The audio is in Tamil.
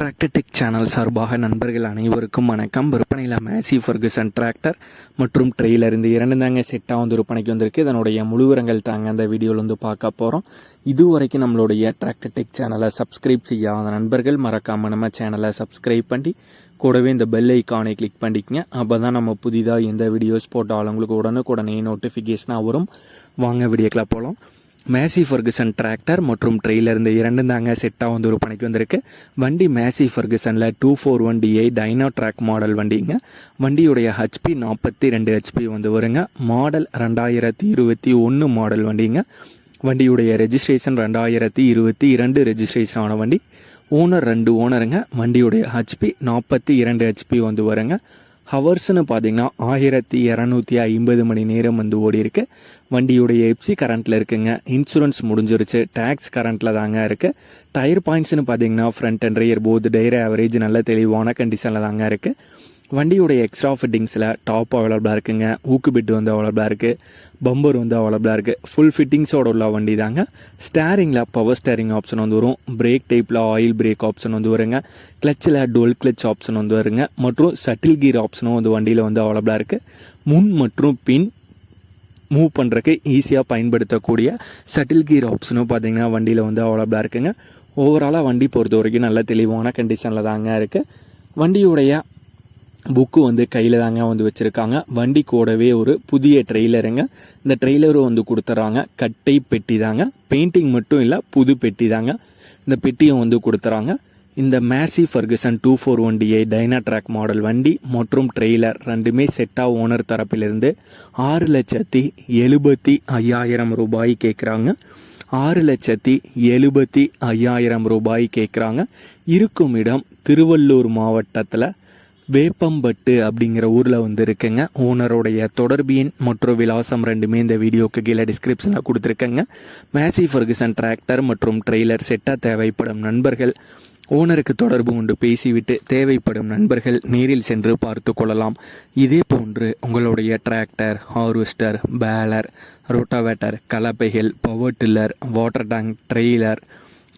டிராக்டர்டெக் சேனல் சார்பாக நண்பர்கள் அனைவருக்கும் வணக்கம். விற்பனையில் மேசி ஃபர்குசன் டிராக்டர் மற்றும் ட்ரெய்லர் இந்த இரண்டு தாங்க செட்டாக வந்து விற்பனைக்கு வந்திருக்கு. இதனுடைய முழுவிரங்கள் தாங்க அந்த வீடியோவில் வந்து பார்க்க போகிறோம் இதுவரைக்கும் நம்மளுடைய டிராக்டர்டெக் சேனலை சப்ஸ்கிரைப் செய்யாத நண்பர்கள் மறக்காமல் நம்ம சேனலை சப்ஸ்கிரைப் பண்ணி கூடவே இந்த பெல் ஐக்கானை கிளிக் பண்ணிக்கங்க. அப்போ தான் நம்ம புதிதாக எந்த வீடியோஸ் போட்டாலும் உங்களுக்கு உடனுக்குடனே நோட்டிஃபிகேஷனாக வரும். வாங்க வீடியோக்கில் போகலாம் மேசி ஃபர்குசன் டிராக்டர் மற்றும் ட்ரெய்லர் இந்த இரண்டும் தாங்க செட்டாக வந்து ஒரு பணிக்கு வந்திருக்கு. வண்டி Massey ஃபர்குசனில் two four one DI dyna track model வண்டிங்க. வண்டியுடைய ஹெச்பி நாற்பத்தி ரெண்டு ஹெச்பி வந்து வருங்க. மாடல் ரெண்டாயிரத்தி இருபத்தி ஒன்று மாடல் வண்டிங்க. வண்டியுடைய ரெஜிஸ்ட்ரேஷன் ரெண்டாயிரத்தி இருபத்தி இரண்டு ரெஜிஸ்ட்ரேஷன் ஆன வண்டி. ஓனர் ரெண்டு ஓனருங்க வண்டியுடைய ஹெச்பி நாற்பத்தி இரண்டு ஹெச்பி வந்து வருங்க. ஹவர்ஸ்னு பார்த்தீங்கன்னா ஆயிரத்தி இரநூத்தி ஐம்பது மணி நேரம் வந்து ஓடி இருக்குது வண்டியுடைய எப்சி கரண்ட்டில் இருக்குங்க. இன்சூரன்ஸ் முடிஞ்சிருச்சு. டேக்ஸ் கரண்ட்டில் தாங்க இருக்குது டயர் பாயிண்ட்ஸ்னு பார்த்தீங்கன்னா ஃப்ரண்ட் அண்ட் ரியர் போது டயர் ஆவரேஜ் நல்ல தெளிவான கண்டிஷனில் தாங்க இருக்குது வண்டியுடைய எக்ஸ்ட்ரா ஃபிட்டிங்ஸில் டாப் அவைலபிளாக இருக்குங்க. ஊக்கு பிட் வந்து அவைலபிளாக இருக்குது பம்பர் வந்து அவைலபிளாக இருக்குது ஃபுல் ஃபிட்டிங்ஸோட உள்ள வண்டி தாங்க. ஸ்டேரிங்கில் பவர் ஸ்டேரிங் ஆப்ஷன் வந்து வரும். பிரேக் டைப்பில் ஆயில் பிரேக் ஆப்ஷன் வந்து வருங்க. கிளச்சில் டுவெல் கிளச் ஆப்ஷன் வந்து வருங்க. மற்றும் சட்டில் கீர் ஆப்ஷனும் வந்து வண்டியில் வந்து அவைலபிளாக இருக்குது முன் மற்றும் பின் மூவ் பண்ணுறக்கு ஈஸியாக பயன்படுத்தக்கூடிய சட்டில் கீர் ஆப்ஷனும் பார்த்தீங்கன்னா வண்டியில் வந்து அவைலபிளாக இருக்குங்க. ஓவராலாக வண்டி பொறுத்த வரைக்கும் நல்ல தெளிவான கண்டிஷனில் தாங்க இருக்குது வண்டியுடைய புக்கு வந்து கையில் தாங்க வந்து வச்சுருக்காங்க. வண்டி கூடவே ஒரு புதிய ட்ரெய்லருங்க இந்த ட்ரெய்லரும் வந்து கொடுத்துட்றாங்க கட்டை பெட்டி தாங்க. பெயிண்டிங் மட்டும் இல்லை புது பெட்டி தாங்க. இந்த பெட்டியும் வந்து கொடுத்துறாங்க. இந்த Massey Ferguson two four one DI dyna track model வண்டி மற்றும் ட்ரெய்லர் ரெண்டுமே செட்டாக ஓனர் தரப்பிலிருந்து ஆறு லட்சத்தி எழுபத்தி ஐயாயிரம் ரூபாய் கேட்குறாங்க. ஆறு லட்சத்தி எழுபத்தி ஐயாயிரம் ரூபாய் கேட்குறாங்க. இருக்கும் இடம் திருவள்ளூர் மாவட்டத்தில் வேப்பம்பட்டு அப்படிங்கிற ஊரில் வந்து இருக்குங்க. ஓனருடைய தொடர்பு எண் மற்றும் விலாசம் ரெண்டுமே இந்த வீடியோக்கு கீழே டிஸ்கிரிப்ஷனில் கொடுத்துருக்கேங்க. மேசி ஃபர்குசன் டிராக்டர் மற்றும் ட்ரெய்லர் செட்டாக தேவைப்படும் நண்பர்கள் ஓனருக்கு தொடர்பு கொண்டு பேசிவிட்டு தேவைப்படும் நண்பர்கள் நேரில் சென்று பார்த்து கொள்ளலாம். இதே போன்று உங்களுடைய tractor harvester baler rotavator கலப்பைகள் power tiller water tank trailer